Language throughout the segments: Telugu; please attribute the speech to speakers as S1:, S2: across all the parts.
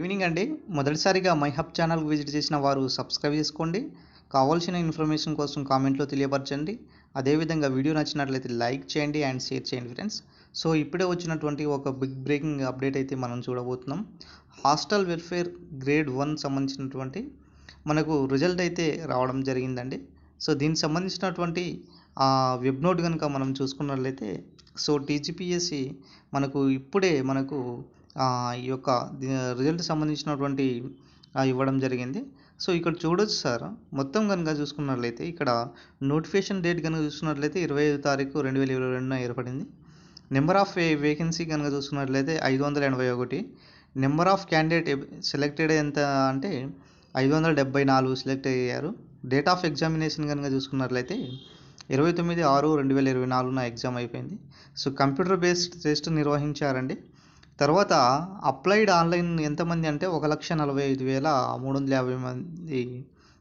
S1: ఈవినింగ్ అండి. మొదటిసారిగా మై హబ్ ఛానల్కి విజిట్ చేసిన వారు సబ్స్క్రైబ్ చేసుకోండి. కావాల్సిన ఇన్ఫర్మేషన్ కోసం కామెంట్లో తెలియపరచండి. అదేవిధంగా వీడియో నచ్చినట్లయితే లైక్ చేయండి అండ్ షేర్ చేయండి ఫ్రెండ్స్. సో ఇప్పుడే వచ్చినటువంటి ఒక బిగ్ బ్రేకింగ్ అప్డేట్ అయితే మనం చూడబోతున్నాం. హాస్టల్ వెల్ఫేర్ గ్రేడ్ వన్ సంబంధించినటువంటి మనకు రిజల్ట్ అయితే రావడం జరిగిందండి. సో దీనికి సంబంధించినటువంటి వెబ్ నోట్ కనుక మనం చూసుకున్నట్లయితే సో టీజీపీఎస్సి మనకు ఇప్పుడే మనకు ఈ యొక్క రిజల్ట్ సంబంధించినటువంటి ఇవ్వడం జరిగింది. సో ఇక్కడ చూడొచ్చు సార్. మొత్తం కనుక చూసుకున్నట్లయితే ఇక్కడ నోటిఫికేషన్ డేట్ కనుక చూసుకున్నట్లయితే ఇరవై ఐదు తారీఖు రెండు వేల ఇరవై రెండున ఏర్పడింది. నెంబర్ ఆఫ్ వేకెన్సీ కనుక చూసుకున్నట్లయితే ఐదు వందల ఎనభై ఒకటి. నెంబర్ ఆఫ్ క్యాండిడేట్ సెలెక్టెడ్ ఎంత అంటే ఐదు వందల డెబ్బై నాలుగు సెలెక్ట్ అయ్యారు. డేట్ ఆఫ్ ఎగ్జామినేషన్ కనుక చూసుకున్నట్లయితే ఇరవై తొమ్మిది ఆరు రెండు వేల ఇరవై నాలుగున ఎగ్జామ్ అయిపోయింది. సో కంప్యూటర్ బేస్డ్ టెస్ట్ నిర్వహించారండి. తర్వాత అప్లైడ్ ఆన్లైన్ ఎంతమంది అంటే ఒక లక్ష నలభై ఐదు వేల మూడు వందల యాభై మంది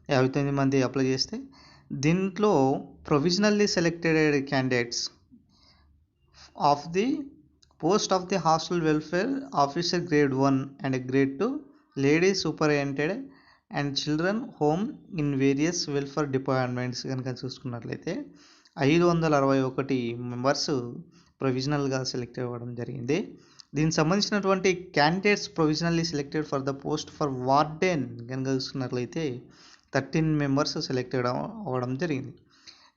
S1: యాభై తొమ్మిది మంది అప్లై చేస్తే దీంట్లో provisionally selected candidates of the post of the hostel welfare officer grade one and grade two lady superintendent and children home in various welfare departments కనుక చూసుకున్నట్లయితే ఐదు వందల అరవై ఒకటి మెంబర్స్ ప్రొవిజనల్గా సెలెక్ట్ అవ్వడం జరిగింది. దీనికి సంబంధించినటువంటి candidates provisionally selected for the post for warden కనుక చూసుకున్నట్లయితే థర్టీన్ మెంబర్స్ సెలెక్టెడ్ అవ్వడం జరిగింది.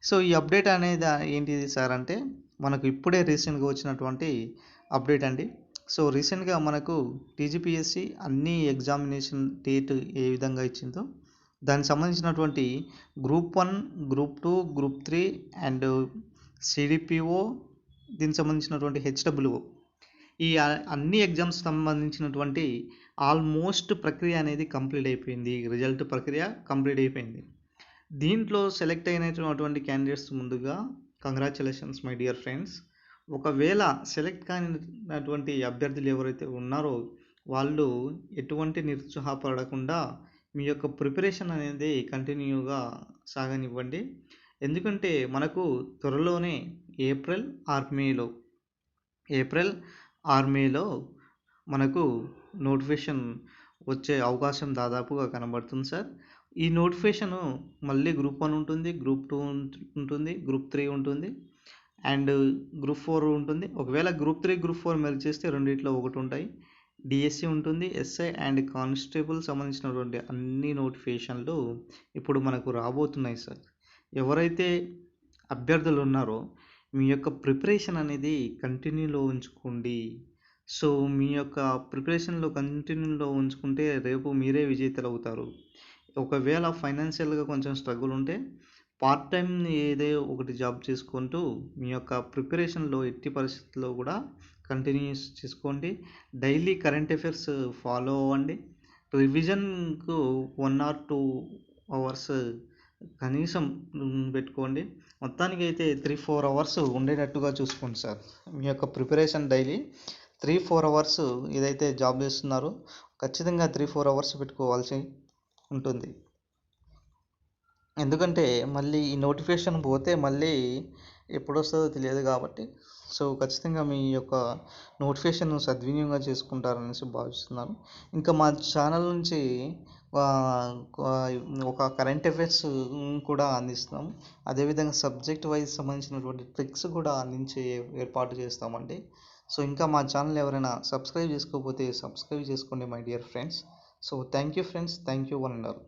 S1: సో ఈ అప్డేట్ అనేది ఏంటిది సార్ అంటే మనకు ఇప్పుడే రీసెంట్గా వచ్చినటువంటి అప్డేట్ అండి. సో రీసెంట్గా మనకు టీజీపీఎస్సి అన్ని ఎగ్జామినేషన్ డేట్ ఏ విధంగా ఇచ్చిందో దానికి సంబంధించినటువంటి group one group two group three and CDPO దీనికి సంబంధించినటువంటి హెచ్డబ్ల్యూఓ ఈ అన్ని ఎగ్జామ్స్ సంబంధించినటువంటి ఆల్మోస్ట్ ప్రక్రియ అనేది కంప్లీట్ అయిపోయింది. రిజల్ట్ ప్రక్రియ కంప్లీట్ అయిపోయింది. దీంట్లో సెలెక్ట్ అయినటువంటి క్యాండిడేట్స్ ముందుగా కంగ్రాచులేషన్స్ మై డియర్ ఫ్రెండ్స్. ఒకవేళ సెలెక్ట్ కానినటువంటి అభ్యర్థులు ఎవరైతే ఉన్నారో వాళ్ళు ఎటువంటి నిరుత్సాహపడకుండా మీ యొక్క ప్రిపరేషన్ అనేది కంటిన్యూగా సాగనివ్వండి. ఎందుకంటే మనకు త్వరలోనే ఏప్రిల్ ఆర్ మేలో. ఏప్రిల్ ఆర్మీలో మనకు నోటిఫికేషన్ వచ్చే అవకాశం దాదాపుగా కనబడుతుంది సార్. ఈ నోటిఫికేషను మళ్ళీ గ్రూప్ వన్ ఉంటుంది గ్రూప్ టూ ఉంటుంది గ్రూప్ త్రీ ఉంటుంది అండ్ గ్రూప్ ఫోర్ ఉంటుంది. ఒకవేళ group three group four merge చేస్తే రెండిట్లో ఒకటి ఉంటాయి. డిఎస్సి ఉంటుంది ఎస్ఐ అండ్ కానిస్టేబుల్ సంబంధించినటువంటి అన్ని నోటిఫికేషన్లు ఇప్పుడు మనకు రాబోతున్నాయి సార్. ఎవరైతే అభ్యర్థులు ఉన్నారో మీ యొక్క ప్రిపరేషన్ అనేది కంటిన్యూలో ఉంచుకోండి. సో మీ యొక్క ప్రిపరేషన్లో కంటిన్యూలో ఉంచుకుంటే రేపు మీరే విజేతలు అవుతారు. ఒకవేళ ఫైనాన్షియల్గా కొంచెం స్ట్రగుల్ ఉంటే పార్ట్ టైం ఏదో ఒకటి జాబ్ చేసుకుంటూ మీ యొక్క ప్రిపరేషన్లో ఎట్టి పరిస్థితుల్లో కూడా కంటిన్యూస్ చేసుకోండి. డైలీ కరెంట్ అఫైర్స్ ఫాలో అవ్వండి. రివిజన్కు వన్ ఆర్ టూ అవర్స్ కనీసం పెట్టుకోండి. మొత్తానికి అయితే త్రీ ఫోర్ అవర్స్ ఉండేటట్టుగా చూసుకోండి సార్. మీ యొక్క preparation daily three four hours ఏదైతే జాబ్ చేస్తున్నారో ఖచ్చితంగా త్రీ ఫోర్ అవర్స్ పెట్టుకోవాల్సి ఉంటుంది. ఎందుకంటే మళ్ళీ ఈ నోటిఫికేషన్ పోతే మళ్ళీ ఎప్పుడు వస్తుందో తెలియదు కాబట్టి. సో ఖచ్చితంగా మీ యొక్క నోటిఫికేషన్ సద్వినియోగంగా చేసుకుంటారనేసి భావిస్తున్నాను. ఇంకా మా ఛానల్ నుంచి ఒక కరెంట్ అఫైర్స్ కూడా అందిస్తాం అదేవిధంగా సబ్జెక్ట్ వైజ్ సంబంధించినటువంటి ట్రిక్స్ కూడా అందించే ఏర్పాటు చేస్తామండి. సో ఇంకా మా ఛానల్ ఎవరైనా సబ్స్క్రైబ్ చేసుకోకపోతే సబ్స్క్రైబ్ చేసుకోండి my dear friends. So thank you friends thank you one and all.